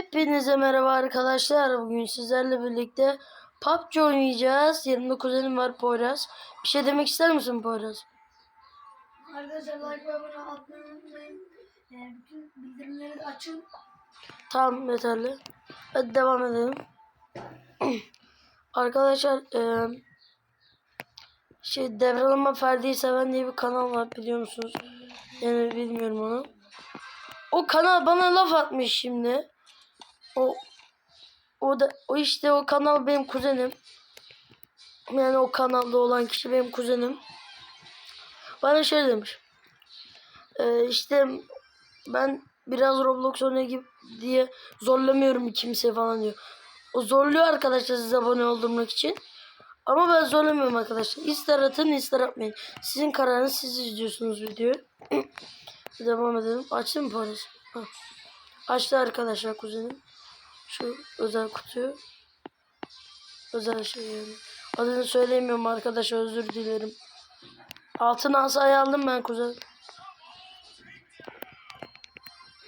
Hepinize merhaba arkadaşlar. Bugün sizlerle birlikte PUBG oynayacağız. Yanımda kuzenim var Poyraz. Bir şey demek ister misin Poyraz? Arkadaşlar like ve abone atmayı unutmayın. Bütün bildirimleri de açın. Tamam yeterli. Hadi devam edelim. arkadaşlar eee şey Devralama Ferdi'yi seven diye bir kanal var biliyor musunuz? Yani bilmiyorum onu. O kanal bana laf atmış şimdi. O o da o işte o kanal benim kuzenim. Yani o kanalda olan kişi benim kuzenim. Bana şey demiş. Ee, işte ben biraz Roblox oynayayım diye zorlamıyorum kimse falan diyor. O zorluyor arkadaşlar size abone olmak için. Ama ben zorlamıyorum arkadaşlar. İster atın ister atmayın. Sizin kararınız siz izliyorsunuz videoyu. Devam edelim. Açtın mı Paris? Ha. Açtı arkadaşlar kuzenim. Şu özel kutuyu. Özel şey yani. Adını söyleyemiyorum arkadaşlar özür dilerim. Altın asayı aldım ben kuzen.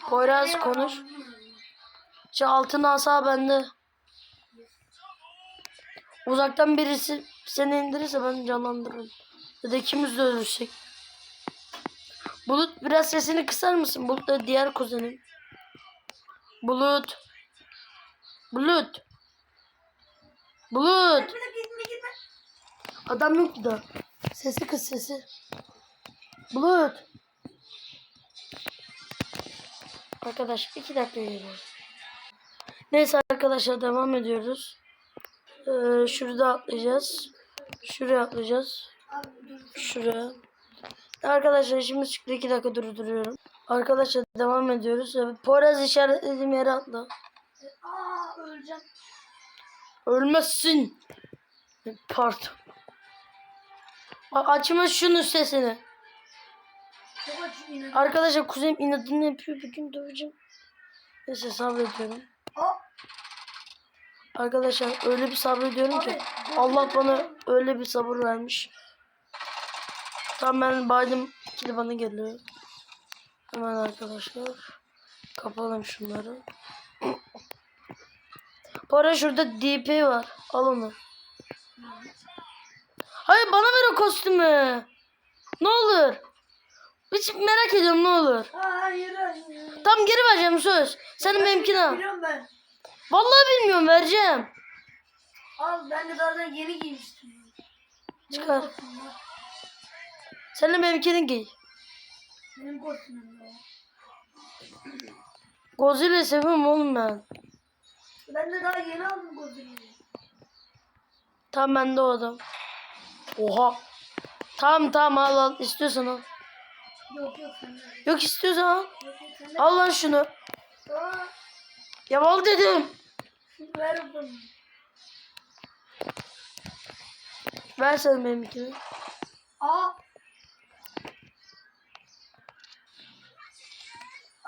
Poyraz konuş. Şu altın asa bende. Uzaktan birisi seni indirirse ben canlandırırım. Ya da ikimiz de ölürsek. Bulut biraz sesini kısar mısın? Bulut da diğer kuzenim. Bulut. Bulut. Bulut. Gitme gitme. Adam yok da. Sesi kız sesi. Bulut. Arkadaş iki dakika geliyor. Neyse arkadaşlar devam ediyoruz. Ee, şurada atlayacağız. Şuraya atlayacağız. Şuraya. Arkadaşlar şimdi çıktı iki dakika durduruyorum. Arkadaşlar devam ediyoruz. Evet, Poyraz işaretlediğim yere atla. Aa öleceğim. Ölmezsin. Pardon. Açma şunun sesini. Arkadaşlar kuzenim inadını yapıyor. Bir gün döveceğim. Neyse sabrediyorum. Aa Arkadaşlar öyle bir sabrediyorum ki. Allah bana öyle bir sabır vermiş. Tam ben baydım. İkili bana geliyor. Hemen arkadaşlar. Kapalım şunları. Para şurada DP var. Al onu. Hayır bana ver o kostümü. Ne olur. Hiç merak ediyorum ne olur. Hayır hayır. Tam geri vereceğim söz. Senin benimkini al. Ben. Vallahi bilmiyorum vereceğim. Al ben de zaten yeni giymiştim. Çıkar. Benim kostümüm var. Sen de benimkini giy. Benim kostümüm var. Godzilla'yı seviyorum oğlum ben. Ben de daha yeni aldım kostümümü. Tam bende o adam. Oha. Tamam tamam al al. İstiyorsan al. Yok yok sen de. Yok istiyorsan al. Yok yok sen de. Al lan şunu. Aa, Ya al dedim. ver bunu. Ver sen benimkini. Aa.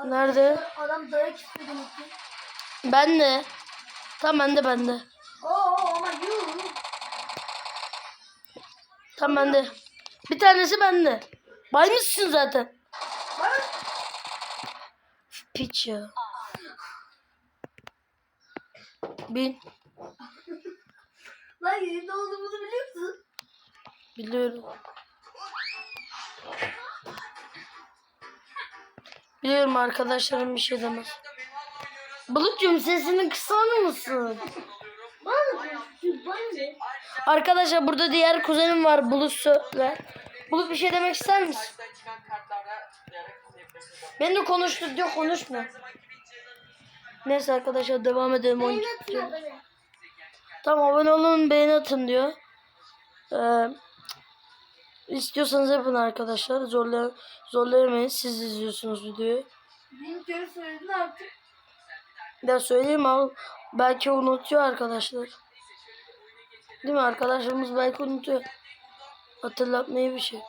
Nerede? Adam dayak istedi mutlu. Ben de. Tam bende bende. Tam bende. Bir tanesi bende. Baymışsın zaten. Piç ya. Bin. lan yayında olduğumuzu biliyor musun? Biliyorum. Biliyorum arkadaşlarım bir şey demez. Bulutcuğum sesini kısar mısın? Arkadaşlar burada diğer kuzenim var Bulut söyle. Bulut bir şey demek ister misin? Beni de konuştur diyor konuşma. Neyse arkadaşlar devam edelim. tutuyor. beni. Tamam abone olun beğeni atın diyor. Ee, istiyorsanız yapın arkadaşlar. Zorlay zorlayamayın. Siz izliyorsunuz videoyu. Bin kere söyledin artık. Ya söyleyeyim al. Belki unutuyor arkadaşlar. Değil mi? Arkadaşlarımız belki unutuyor. Hatırlatmayı bir şey.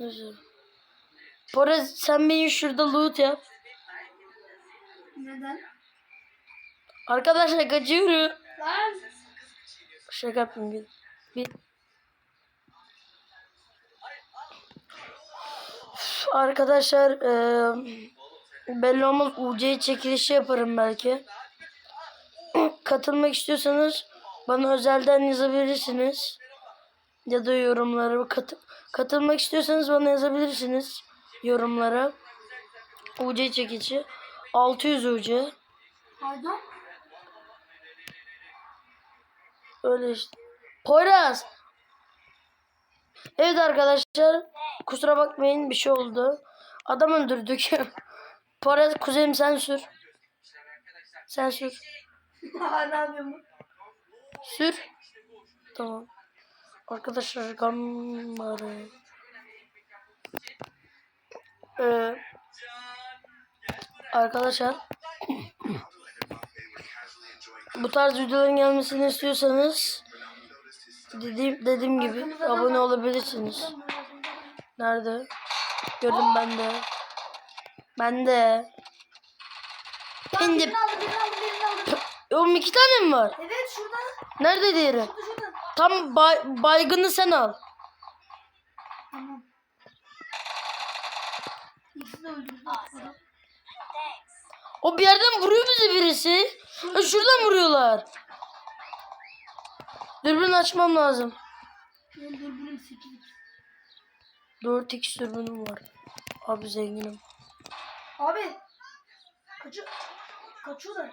Neyse. Bora sen beni şurada loot yap. Neden? Arkadaşlar kaçıyorum. Lan. Şaka yapayım bir. bir. Arkadaşlar Belli olmaz UC çekilişi yaparım belki. Katılmak istiyorsanız bana özelden yazabilirsiniz. Ya da yorumlara katı katılmak istiyorsanız bana yazabilirsiniz yorumlara. UC çekici 600 UC Pardon. öyle işte. Poyraz. Evet arkadaşlar kusura bakmayın bir şey oldu. Adam öldürdük. Poyraz kuzenim sen sür. Sen sür. ne yapıyorsun? Sür. Tamam. Arkadaşlar kamerayı. Ee, arkadaşlar bu tarz videoların gelmesini istiyorsanız dediğim dediğim gibi abone olabilirsiniz. Nerede? Gördüm ben de. Ben de. Ben de. Oğlum iki tane mi var? Evet şurada. Nerede diğeri? Şurada şurada. Tam bay, baygını sen al. Tamam. İkisi de öldürdü. O bir yerden vuruyor bizi birisi. Ha, şuradan vuruyorlar. Dürbün açmam lazım. Benim dürbünüm 8. 4x dürbünüm var. Abi zenginim. Abi. Kaçıyor. Kaçıyorlar.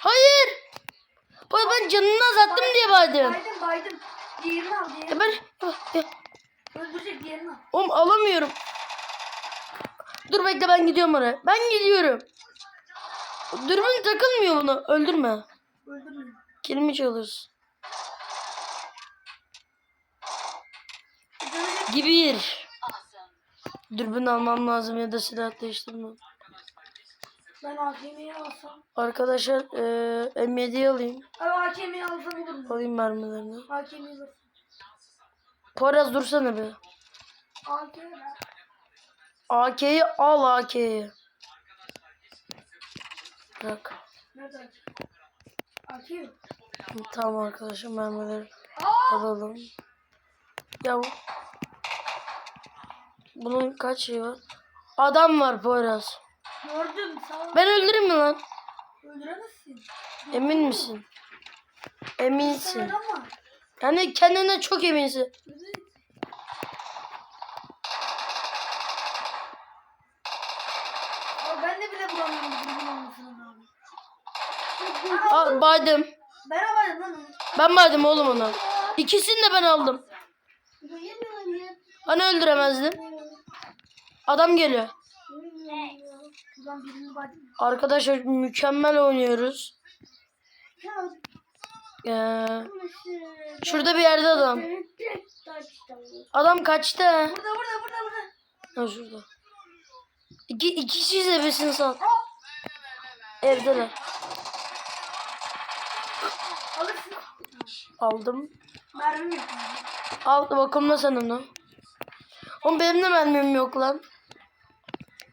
Hayır. Bak ben canını azalttım diye baydım. Baydım baydım. Diğerini al diğerini. Ya ben ya, Öldürecek diğerini al. oğlum alamıyorum. Dur bekle ben gidiyorum oraya. Ben gidiyorum. Dürbün takılmıyor buna. Öldürme. Öldürme. Kelimi çalırız. Öldürecek. Gibir. Dürbün almam lazım ya da silah değiştirmem. Ben AKM'yi alsam. Arkadaşlar eee M7'yi alayım. Abi AKM'yi alsam olur mu? Alayım mermilerini. AKM'yi alsam. Poyraz dursana bir. AKM. AK'yi al AK'yi. Bırak. Nerede AK? Tamam arkadaşlar mermileri alalım. Ya bu- bunun kaç şeyi var? Adam var Poyraz. Gördüm sağ ol. Ben öldürürüm mü lan? Öldüremezsin. Emin misin? Sen Eminsin. adam var. Yani kendine çok eminsin. Evet. Ben de bile vuramıyorum dürbün olmasına rağmen. Al baydım. Ben havayım lan onu. Ben baydım oğlum onu. İkisini de ben aldım. Ya. Hani öldüremezdim? Adam geliyor. Arkadaşlar mükemmel oynuyoruz. Ee, şurada bir yerde adam. Adam kaçtı. Burada burada burada burada. Ha şurada. İki, iki kişi zebesini sal. Evdeler. Alırsın. Aldım. Mermim yok. Al bakımla sen onu. Oğlum benim de mermim yok lan.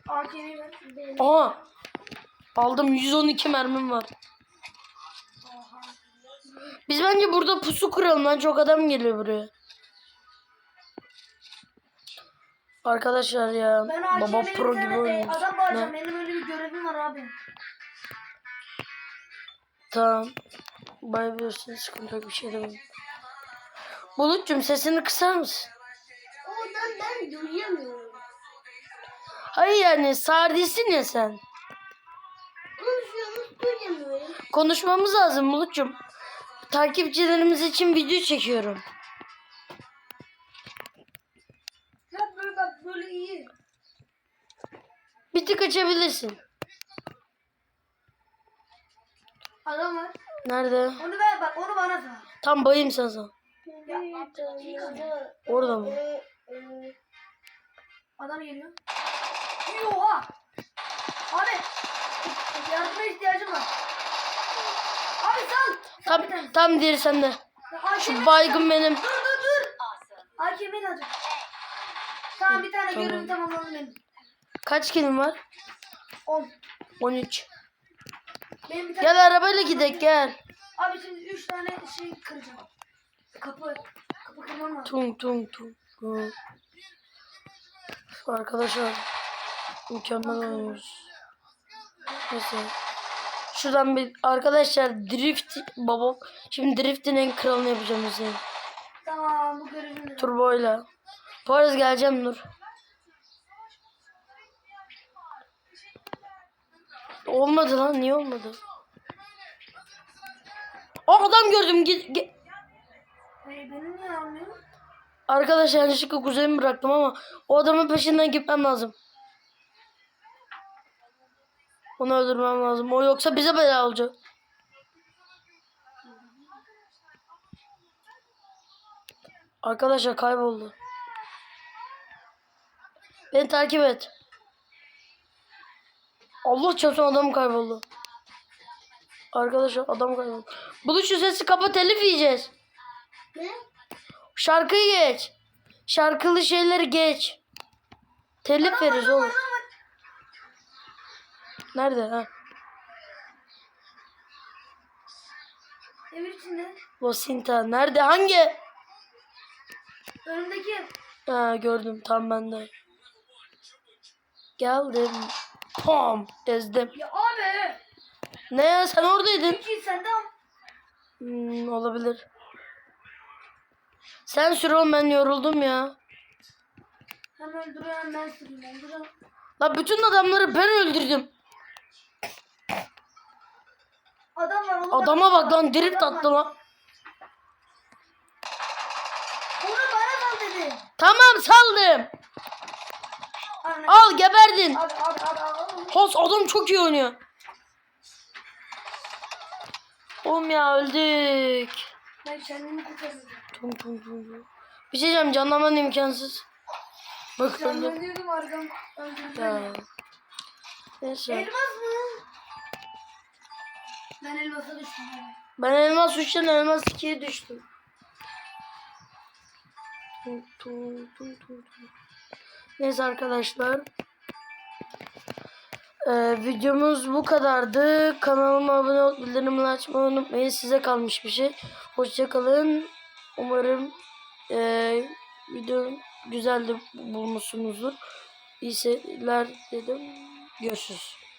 Ver. Benim. Aha. Aldım 112 mermim var. Biz bence burada pusu kuralım lan çok adam geliyor buraya. Arkadaşlar ya Ben baba pro gibi oynuyor. Adam bağıracağım. Benim öyle bir görevim var abi. Tamam. Bayılıyorsun sıkıntı yok bir şey demem. Bulut'cum sesini kısar mısın? Oradan ben duyamıyorum. Hayır yani sağır değilsin ya sen. Konuşuyoruz duyamıyorum. Konuşmamız lazım Bulut'cum. Takipçilerimiz için video çekiyorum. Ya böyle bak böyle iyi. Bir tık açabilirsin. Adam var. Nerede? Onu ver bak onu bana sor. Tam bayım sana. Ya, Orada mı? Adam geliyor. Oha. Abi. Yardıma ihtiyacım var. Abi sal. Tam, tane. tam diğeri sende. Şu baygın benim. Dur dur dur. AKM'yi alacağım. Tamam bir tane Tamam. görevi tamamladım benim. Kaç kilim var? 10. 13. Benim bir. Gel arabayla gidelim gel. Abi şimdi 3 tane şey kıracağım. Kapı. Kapı kırmam lazım. Tung tung tung. Arkadaşlar Mükemmel oynuyoruz. Neyse. Şuradan bir arkadaşlar drift baba. Şimdi driftin en kralını yapacağım Hüseyin. Tamam bu görevini. Turboyla. Poyraz geleceğim dur. Olmadı lan niye olmadı? Aa adam gördüm git, almıyor? Arkadaşlar yanlışlıkla kuzenimi bıraktım ama o adamın peşinden gitmem lazım. Onu öldürmem lazım. O yoksa bize bela olacak. Arkadaşlar kayboldu. Beni takip et. Allah çarpsın adam kayboldu. Arkadaşlar adam kayboldu. Buluş şu sesi kapat telif yiyeceğiz. Ne? Şarkıyı geç. Şarkılı şeyleri geç. Telif veririz oğlum. Nerede ha? Evin içinde. Losinta. Nerede? Hangi? Önümdeki. Ha gördüm. Tam bende. Geldim. Pam. Ezdim. Ya abi. Ne ya sen oradaydın. Peki senden. Hmm, olabilir. Sen sür oğlum ben yoruldum ya. Hem öldürüyorum ben sürüyorum. Öldürüyorum. La bütün adamları ben öldürdüm. Adam var. onu Adama bak lan drift Adam var. attı lan. Onu bana sal dedi. Tamam saldım. Anne. Al geberdin. Abi abi abi abi. Hos adam çok iyi oynuyor. Oğlum ya öldük. Ben kendimi kurtarıyorum. Tum tum tum. Bir şey diyeceğim canlaman imkansız. Bak öldüm. öldürdüm arkam. Öldürdüm. Ya. Neyse. Elmas mı? Ben elmasa düştüm. Ben elmas uçtan elmas 2'ye düştüm. Neyse arkadaşlar. Ee, videomuz bu kadardı. Kanalıma abone olup bildirimleri açmayı unutmayın. Size kalmış bir şey. Hoşçakalın. Umarım ee, video güzel de bulmuşsunuzdur. İyi seyirler dedim. Görüşürüz.